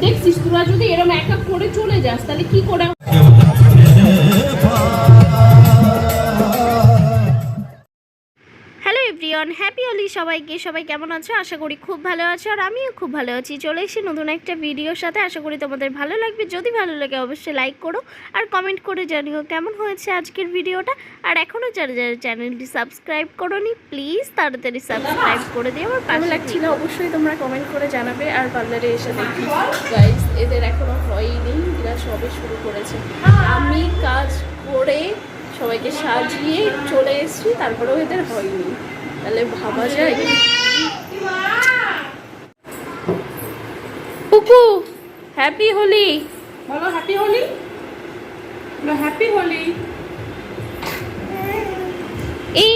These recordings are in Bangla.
দেখছিস তোরা যদি এরকম একটা এক করে চলে যাস তাহলে কি করে হ্যাপি হোলি সবাইকে। সবাই কেমন আছো? আশা করি খুব ভালো আছো আর আমিও খুব ভালো আছি। চলে এসেছি নতুন একটা ভিডিওর সাথে আশা করি তোমাদের ভালো লাগবে। যদি ভালো লাগে অবশ্যই লাইক করো আর কমেন্ট করে জানিও কেমন হয়েছে আজকের ভিডিওটা। আর এখনও যারা যারা চ্যানেলটি সাবস্ক্রাইব করোনি প্লিজ তাড়াতাড়ি সাবস্ক্রাইব করে দিও আমার পাশে লাগছিল অবশ্যই তোমরা কমেন্ট করে জানাবে আর পার্লারে এসে দেখি। গাইস এদের এখনও হয়নি এরা সবে শুরু করেছে। আমি কাজ করে সবাইকে সাজিয়ে চলে এসেছি তারপরেও এদের হয়নি তাহলে ভাবা যায়। কুকু হ্যাপি হোলি। বলো হ্যাপি হোলি? বলো হ্যাপি হোলি? এই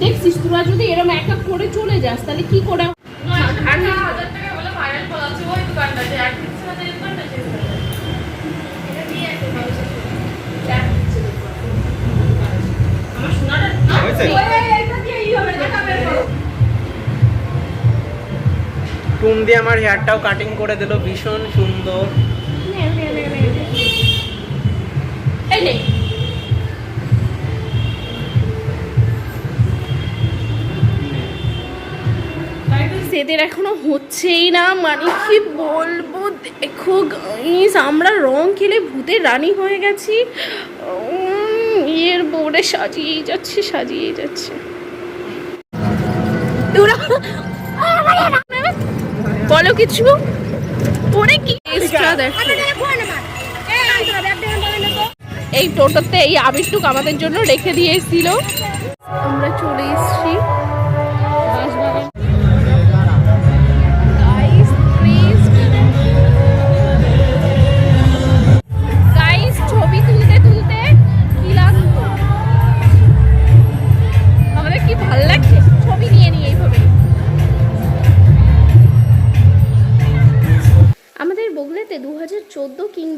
দেখছিস তোরা যদি এরম এক এক করে চলে যাস তাহলে কি করে টুম দিয়ে আমার হেয়ারটাও কাটিং করে দিল, ভীষণ সুন্দর। সেদের এখনও হচ্ছেই না মানে কি বলব? দেখো আমরা রং খেলে ভূতের রানী হয়ে গেছি। এর বোর্ডে সাজিয়েই যাচ্ছে সাজিয়েই যাচ্ছে। কিছু? পরে কি এক্সট্রা দেখো। এই টোটোতে এই আবিরটুক আমাদের জন্য রেখে দিয়েছিল। এসেছিল আমরা চলে এসেছি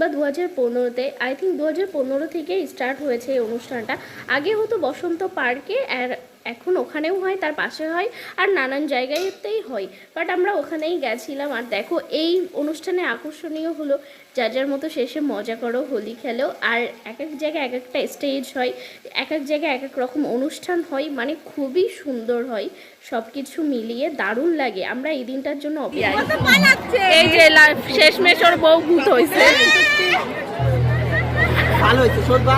কিংবা দু হাজার পনেরোতে আই থিঙ্ক দু হাজার পনেরো থেকে স্টার্ট হয়েছে এই অনুষ্ঠানটা। আগে হতো বসন্ত পার্কে আর এখন ওখানেও হয় তার পাশে হয় আর নানান জায়গাতেই হয়। বাট আমরা ওখানেই গেছিলাম আর দেখো এই অনুষ্ঠানে আকর্ষণীয় হলো যার যার মতো শেষে মজা করো হোলি খেলো আর এক এক জায়গায় এক একটা স্টেজ হয় এক এক জায়গায় এক এক রকম অনুষ্ঠান হয় মানে খুবই সুন্দর হয় সব কিছু মিলিয়ে দারুণ লাগে। আমরা এই দিনটার জন্য অপেক্ষা এই যে শেষমেশ ওর বউ ভূত হয়েছে ভালো হয়েছে সোদবা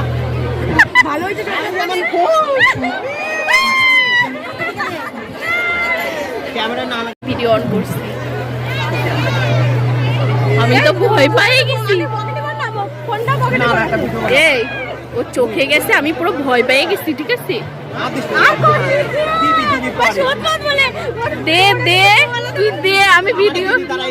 ক্যামেরা না লাগ- ভিডিও অন করছি। আমি তো ভয় পাই গেছি। এই ও চোখে গেছে আমি পুরো ভয় পেয়ে গেছি ঠিক আছে। দে দে তুই দে আমি ভিডিও তারা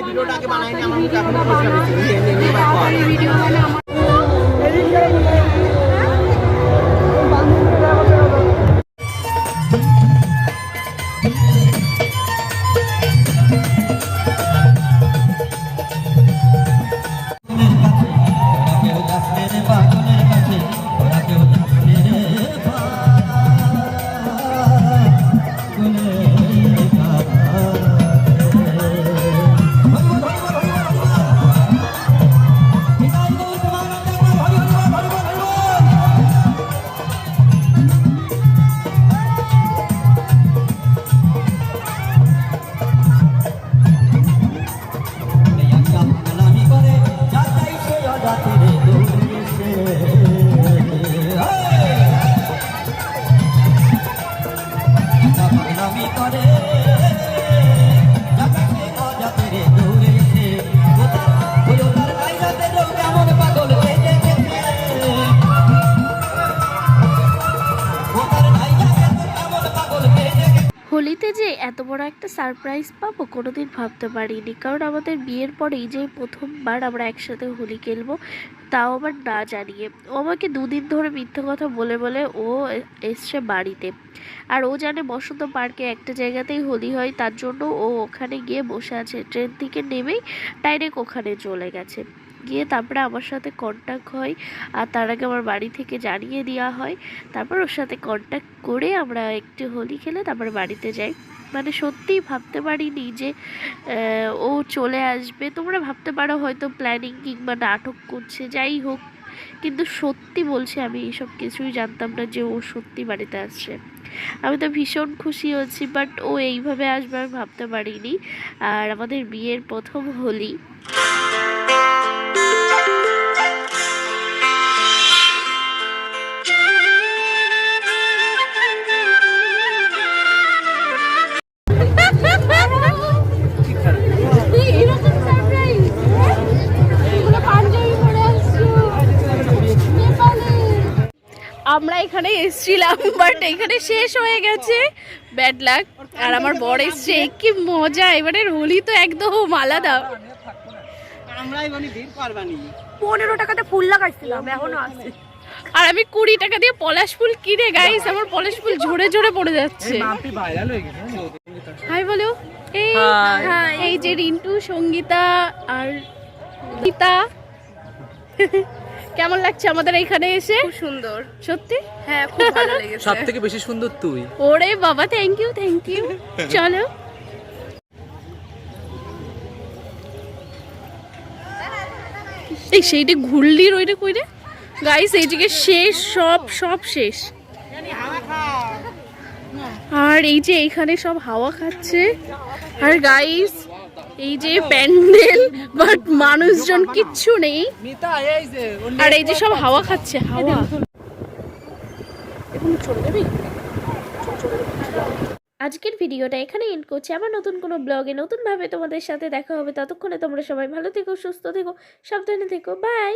হোলিতে যে এত বড় একটা সারপ্রাইজ পাবো কোনোদিন ভাবতে পারিনি। কারণ আমাদের বিয়ের পরেই যে প্রথমবার আমরা একসাথে হোলি খেলব, তাও আবার না জানিয়ে। ও আমাকে দুদিন ধরে মিথ্যে কথা বলে বলে ও এসছে বাড়িতে। আর ও জানে বসন্ত পার্কে একটা জায়গাতেই হোলি হয়, তার জন্য ও ওখানে গিয়ে বসে আছে। ট্রেন থেকে নেমেই ডাইরেক্ট ওখানে চলে গেছে। গিয়ে তারপরে আমার সাথে কন্ট্যাক্ট হয়। আর তার আগে আমার বাড়ি থেকে জানিয়ে দেওয়া হয়। তারপর ওর সাথে কন্ট্যাক্ট করে আমরা একটু হোলি খেলে তারপরে বাড়িতে যাই। মানে সত্যিই ভাবতে পারিনি যে ও চলে আসবে। তোমরা ভাবতে পারো হয়তো প্ল্যানিং কিংবা নাটক করছে, যাই হোক। কিন্তু সত্যি বলছি, আমি এইসব কিছুই জানতাম না যে ও সত্যি বাড়িতে আসছে। আমি তো ভীষণ খুশি হচ্ছি বাট ও এইভাবে আসবে আমি ভাবতে পারিনি। আর আমাদের বিয়ের প্রথম হোলি। আমরা এখানে এসেছিলাম বাট এখানে শেষ হয়ে গেছে। ব্যাড লাক আর আমার বর এসছে কি মজা এবারে হোলি তো একদম আলাদা। আমরাই বলি ভিড় করবানি পনেরো টাকাতে ফুল লাগাইছিলাম এখনও আছে। আর আমি কুড়ি টাকা দিয়ে পলাশ ফুল কিনে গাইস আমার পলাশ ফুল ঝরে ঝরে পড়ে যাচ্ছে। ভাইরাল হাই বলো। এই. এই যে রিন্টু সঙ্গীতা আর গীতা। কেমন লাগছে আমাদের এখানে এসে? খুব সুন্দর। সত্যি? হ্যাঁ খুব ভালো লেগেছে। সব থেকে বেশি সুন্দর তুই। ওরে বাবা থ্যাংক ইউ থ্যাংক ইউ চলো। এই সেইটা ঘুরলি রইরে কইরে গাইস এইদিকে শেষ সব সব শেষ। আর এই যে এইখানে সব হাওয়া খাচ্ছে। আর গাইস এই যে প্যান্ডেল বাট মানুষজন কিচ্ছু নেই। যে আর এই যে সব হাওয়া খাচ্ছে হাওয়া। এখন চলে যাবি? আজকের ভিডিওটা এখানে এন্ড করছি। আবার নতুন কোনো ব্লগে নতুনভাবে তোমাদের সাথে দেখা হবে। ততক্ষণে তোমরা সবাই ভালো থেকো সুস্থ থেকো সাবধানে থেকো। বাই!